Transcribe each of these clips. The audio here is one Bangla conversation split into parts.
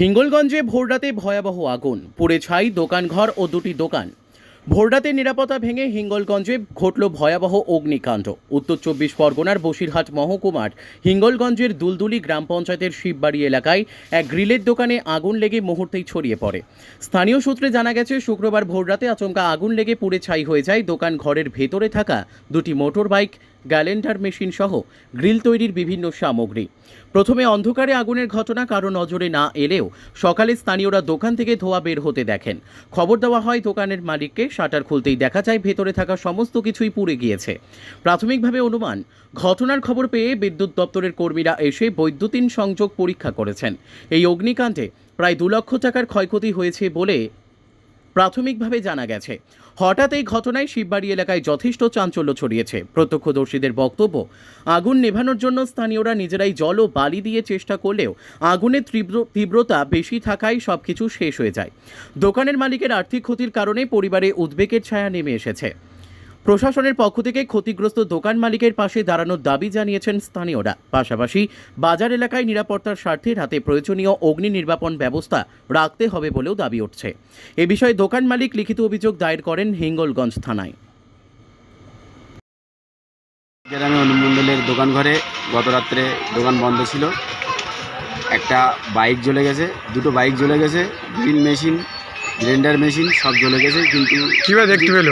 হিঙ্গলগঞ্জে ভোররাতে ভয়াবহ আগুন। পুড়ে ছাই দোকানঘর ও দুটি দোকান। ভোররাতে নিরাপত্তা ভেঙে হিঙ্গলগঞ্জে ঘটল ভয়াবহ অগ্নিকাণ্ড। উত্তর চব্বিশ পরগনার বসিরহাট মহকুমার হিঙ্গলগঞ্জের দুলদুলি গ্রাম পঞ্চায়েতের শিববাড়ি এলাকায় এক গ্রিলের দোকানে আগুন লেগে মুহূর্তেই ছড়িয়ে পড়ে। স্থানীয় সূত্রে জানা গেছে, শুক্রবার ভোররাতে আচমকা আগুন লেগে পুড়ে ছাই হয়ে যায় দোকান ঘরের ভেতরে থাকা দুটি মোটর বাইক গ্যালেন্ডার মেশিন সহ গ্রিল তৈরির বিভিন্ন সামগ্রী। প্রথমে অন্ধকারে আগুনের ঘটনা কারও নজরে না এলেও সকালে স্থানীয়রা দোকান থেকে ধোয়া বের হতে দেখেন। খবর দেওয়া হয় দোকানের মালিককে শাটার খুলতেই দেখা যায় ভেতরে থাকা সমস্ত কিছুই পুড়ে গিয়েছে। প্রাথমিকভাবে অনুমান, ঘটনার খবর পেয়ে বিদ্যুৎ দপ্তরের কর্মীরা এসে বৈদ্যুতিন সংযোগ পরীক্ষা করেছেন। এই অগ্নিকাণ্ডে প্রায় দু লক্ষ টাকার ক্ষয়ক্ষতি হয়েছে বলে প্রাথমিকভাবে জানা গেছে, হঠাৎ এই ঘটনায় শিববাড়ি এলাকায় যথেষ্ট চাঞ্চল্য ছড়িয়েছে। প্রত্যক্ষদর্শীদের বক্তব্য, আগুন নেভানোর জন্য স্থানীয়রা নিজেরাই জল ও বালি দিয়ে চেষ্টা করলেও আগুনের তীব্র, তীব্রতা বেশি থাকায় সব কিছু শেষ হয়ে যায়। দোকানের মালিকের আর্থিক ক্ষতির কারণে পরিবারে উদ্বেগের ছায়া নেমে এসেছে। প্রশাসনের পক্ষ থেকে ক্ষতিগ্রস্ত দোকান মালিকের পাশে দাঁড়ানোর দাবি জানিয়েছেন স্থানীয়রা। পাশাপাশি বাজার এলাকায় নিরাপত্তার স্বার্থে হাতে প্রয়োজনীয় অগ্নি নির্বাপন ব্যবস্থা রাখতে হবে বলেও দাবি উঠছে। এ বিষয়ে দোকান মালিক লিখিত অভিযোগ দায়ের করেন হিঙ্গলগঞ্জ থানায়। গ্রামে অনুমণ্ডলের দোকান ঘরে গত রাত্রে দোকান বন্ধ ছিল। একটা বাইক জ্বলে গেছে, দুটো বাইক জ্বলে গেছে, গ্রিল মেশিন গ্রাইন্ডার মেশিন সব জ্বলে গেছে কিন্তু কীভাবে দেখতে পেল?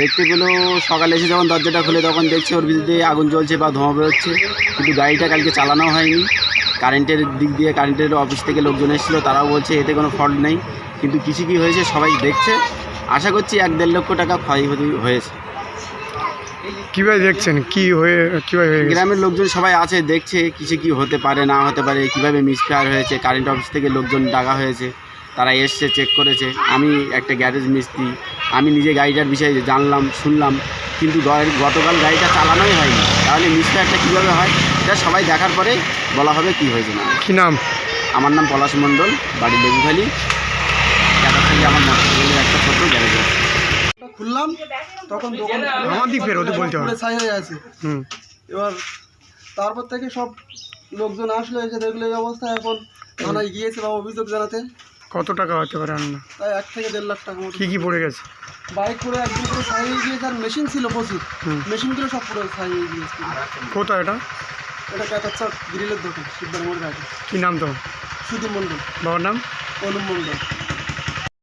দেখতে পেল সকালে এসে যখন দরজাটা খুলে তখন দেখছে ওর ভিতর আগুন জ্বলছে বা ধোঁয়া বেরোচ্ছে কিন্তু গাড়িটা কালকে চালানো হয়নি। কারেন্টের দিক দিয়ে কারেন্টের অফিস থেকে লোকজন এসেছিল তারাও বলছে এতে কোনো ফল্ট নেই কিন্তু কিছু কি হয়েছে সবাই দেখছে। আশা করছি এক দেড় লক্ষ টাকা ক্ষয়ক্ষতি হয়েছে। কীভাবে দেখছেন? কি হয়ে কীভাবে হয়ে গ্রামের লোকজন সবাই আছে দেখছে কিছু কি হতে পারে না হতে পারে কীভাবে মিসফায়ার হয়েছে কারেন্ট অফিস থেকে লোকজন ডাকা হয়েছে। তারা এসছে চেক করেছে। আমি একটা গ্যারেজ মিস্ত্রি। আমি নিজে গাড়িটার বিষয়ে জানলাম শুনলাম কিন্তু গতকাল গাড়িটা চালানোই হয়নি। তাহলে মিসফায়ারটা কীভাবে হয়? এটা সবাই দেখার পরে বলা হবে কি হয়েছে না। কি নাম? আমার নাম পলাশ মণ্ডল বাড়ি লেবুখালি থেকে আমার মোটরসাইকেলের একটা ছোটো গ্যারেজ আছে। খুললাম তখন দোকান আমার দিক বলতে হবে। হয়ে আছে। হুম। এবার তারপর থেকে সব লোকজন আসলো এসে দেখল এই অবস্থা। এখন থানায় গিয়েছে বা অভিযোগ জানাতে। কত টাকা হতে পারে রান্না? তাই এক থেকে দেড় লাখ টাকা মতো। কি কি পড়ে গেছে? বাইক করে একদিন পুরো হয়ে গিয়েছে আর মেশিন ছিল প্রচুর। মেশিনগুলো সব পুরো হয়ে গিয়েছে। কোথায় এটা? এটা ক্যাটাচ্ছা গ্রিলের দোকান শিবদার মোড় আছে কি নাম তো সুদীপ মন্ডল বাবার নাম? অনুপ মণ্ডল।